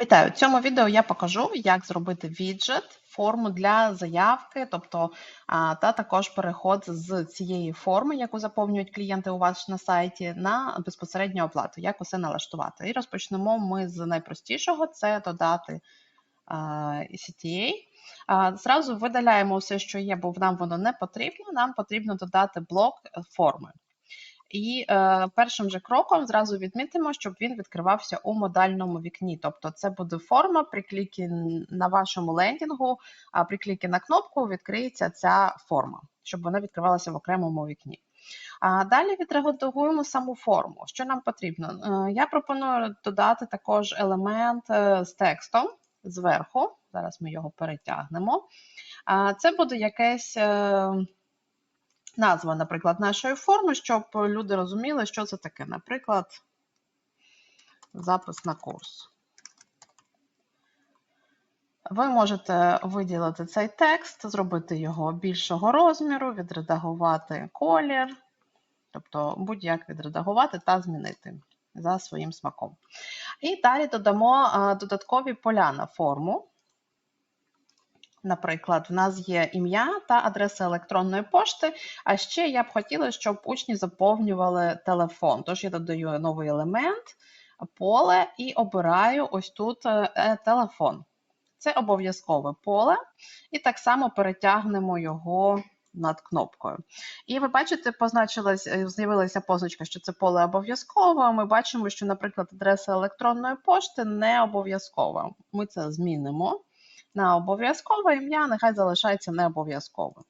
Вітаю! В цьому відео я покажу, як зробити віджит, форму для заявки, тобто та також переход з цієї форми, яку заповнюють клієнти у вас на сайті, на безпосередню оплату, як усе налаштувати. І розпочнемо ми з найпростішого це додати CTA. Зразу видаляємо все, що є, бо нам воно не потрібно. Нам потрібно додати блок форми. І е, першим же кроком зразу відмітимо, щоб він відкривався у модальному вікні. Тобто це буде форма при клікі на вашому лендінгу, а при клікі на кнопку відкриється ця форма, щоб вона відкривалася в окремому вікні. А далі відредагуємо саму форму. Що нам потрібно? Е, я пропоную додати також елемент е, з текстом зверху. Зараз ми його перетягнемо. А Це буде якесь. Е, назва, наприклад, нашої форми, щоб люди розуміли, що це таке. Наприклад, запис на курс. Ви можете виділити цей текст, зробити його більшого розміру, відредагувати колір, тобто будь-як відредагувати та змінити за своїм смаком. І далі додамо додаткові поля на форму. Наприклад, в нас є ім'я та адреса електронної пошти, а ще я б хотіла, щоб учні заповнювали телефон. Тож я додаю новий елемент, поле і обираю ось тут е, е, телефон. Це обов'язкове поле, і так само перетягнемо його над кнопкою. І ви бачите, позначилась, е, з'явилася позначка, що це поле обов'язкове. Ми бачимо, що, наприклад, адреса електронної пошти не обов'язкова. Ми це змінимо на обов'язкове ім'я, нехай залишається не обов'язковим.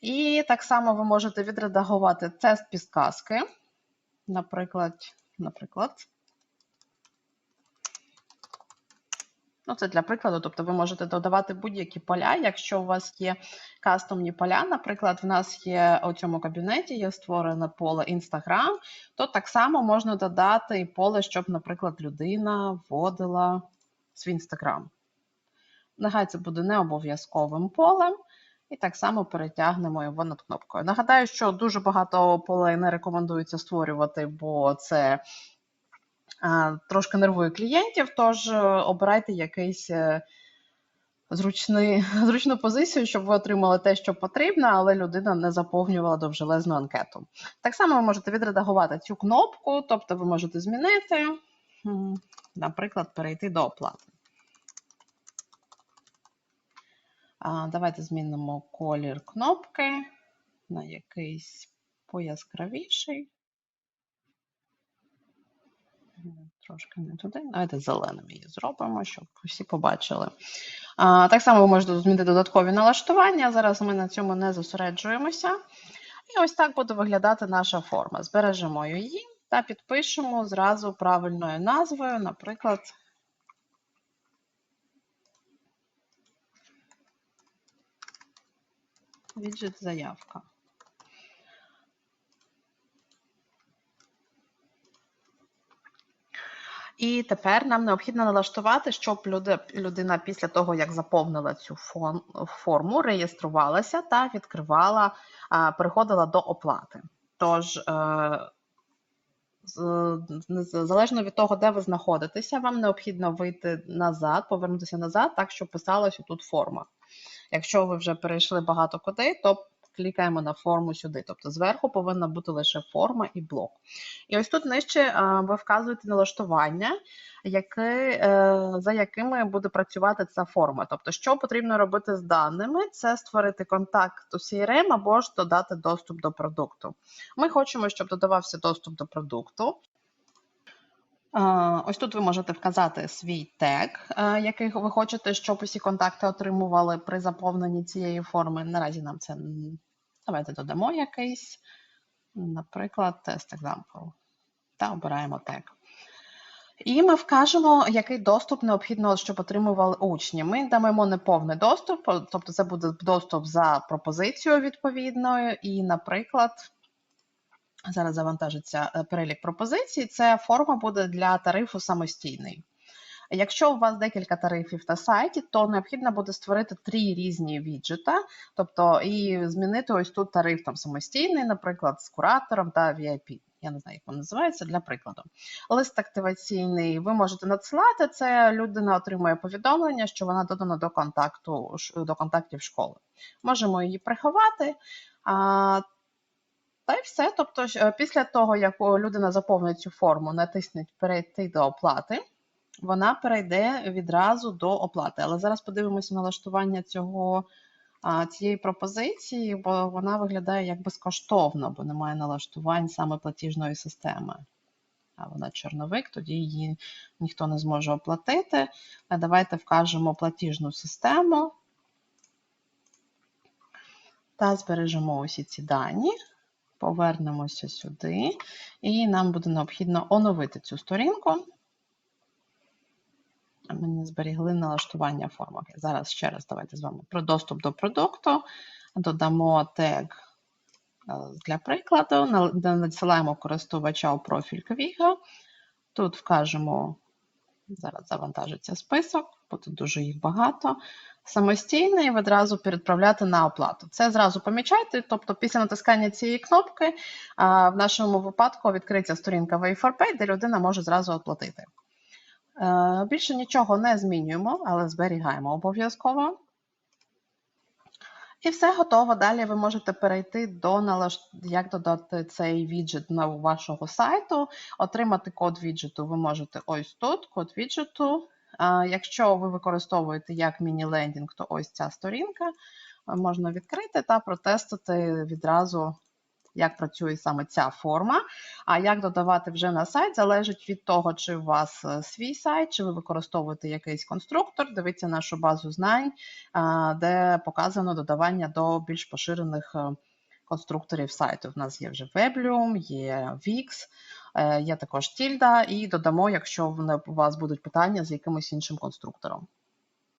І так само ви можете відредагувати тест підказки. Наприклад, наприклад. Ну, це для прикладу, тобто ви можете додавати будь-які поля. Якщо у вас є кастомні поля, наприклад, в нас є у цьому кабінеті є створене поле Instagram, то так само можна додати і поле, щоб, наприклад, людина вводила свій Instagram. Нехай це буде не обов'язковим полем. І так само перетягнемо його над кнопкою. Нагадаю, що дуже багато полей не рекомендується створювати, бо це трошки нервує клієнтів, тож е, обирайте якийсь е, зручний, зручну позицію, щоб ви отримали те, що потрібно, але людина не заповнювала довжелезну анкету. Так само ви можете відредагувати цю кнопку, тобто ви можете змінити, наприклад, перейти до оплати. Давайте змінимо колір кнопки на якийсь пояскравіший. Трошки не туди. Давайте зеленим її зробимо, щоб всі побачили. А, Так само ви можете змінити додаткові налаштування. Зараз ми на цьому не зосереджуємося. І ось так буде виглядати наша форма. Збережемо її та підпишемо зразу правильною назвою, наприклад, віджит заявка. І тепер нам необхідно налаштувати, щоб людина після того, як заповнила цю форму, реєструвалася та відкривала, переходила до оплати. Тож, е, залежно від того, де ви знаходитеся, вам необхідно вийти назад, повернутися назад, так, щоб писалася тут форма. Якщо ви вже перейшли багато куди, то клікаємо на форму сюди. Тобто зверху повинна бути лише форма і блок. І ось тут нижче ви вказуєте налаштування, які, е, за якими буде працювати ця форма. Тобто, що потрібно робити з даними, це створити контакт у CRM або ж додати доступ до продукту. Ми хочемо, щоб додавався доступ до продукту. Ось тут ви можете вказати свій тег, який ви хочете, щоб усі контакти отримували при заповненні цієї форми. Наразі нам це давайте додамо якийсь, наприклад, тест example. Та обираємо тег. І ми вкажемо, який доступ необхідно, щоб отримували учні. Ми дамо неповний доступ, тобто це буде доступ за пропозицією відповідною, і, наприклад. Зараз завантажиться е, перелік пропозицій. Це форма буде для тарифу самостійний. Якщо у вас декілька тарифів на сайті, то необхідно буде створити три різні віджита, тобто і змінити ось тут тариф там самостійний, наприклад, з куратором та VIP. Я не знаю, як він називається для прикладу. Лист активаційний ви можете надсилати. Це людина отримує повідомлення, що вона додана до контакту до контактів школи. Можемо її приховати. Та й все. Тобто, е, після того, як людина заповнить цю форму, натиснуть перейти до оплати, вона перейде відразу до оплати. Але зараз подивимося налаштування цього, цієї пропозиції, бо вона виглядає як безкоштовно, бо немає налаштувань саме платіжної системи. А вона чорновик, тоді її ніхто не зможе оплатити. А Давайте вкажемо платіжну систему та збережемо усі ці дані. Повернемося сюди, і нам буде необхідно оновити цю сторінку. Ми не зберігли налаштування формок. Зараз ще раз давайте з вами про доступ до продукту. Додамо тег е, для прикладу, надсилаємо користувача у профіль Квіга. Тут вкажемо, зараз завантажиться список, бо тут дуже їх багато. Самостійно і відразу відправляти на оплату. Це зразу помічайте, тобто після натискання цієї кнопки в нашому випадку відкриється сторінка Way4Pay, де людина може зразу оплатити. Е, Більше нічого не змінюємо, але зберігаємо обов'язково. І все готово. Далі ви можете перейти до налаш... як додати цей віджит на вашого сайту, отримати код віджиту. Ви можете ось тут, код віджиту. Якщо ви використовуєте як міні-лендінг, то ось ця сторінка е, можна відкрити та протестити відразу, як працює саме ця форма. А як додавати вже на сайт, залежить від того, чи у вас е, свій сайт, чи ви використовуєте якийсь конструктор. Дивіться нашу базу знань, де показано додавання до більш поширених е, конструкторів сайту. У нас є вже Weblium, є Wix, е, є також Tilda, і додамо, якщо у вас будуть питання з якимось іншим конструктором.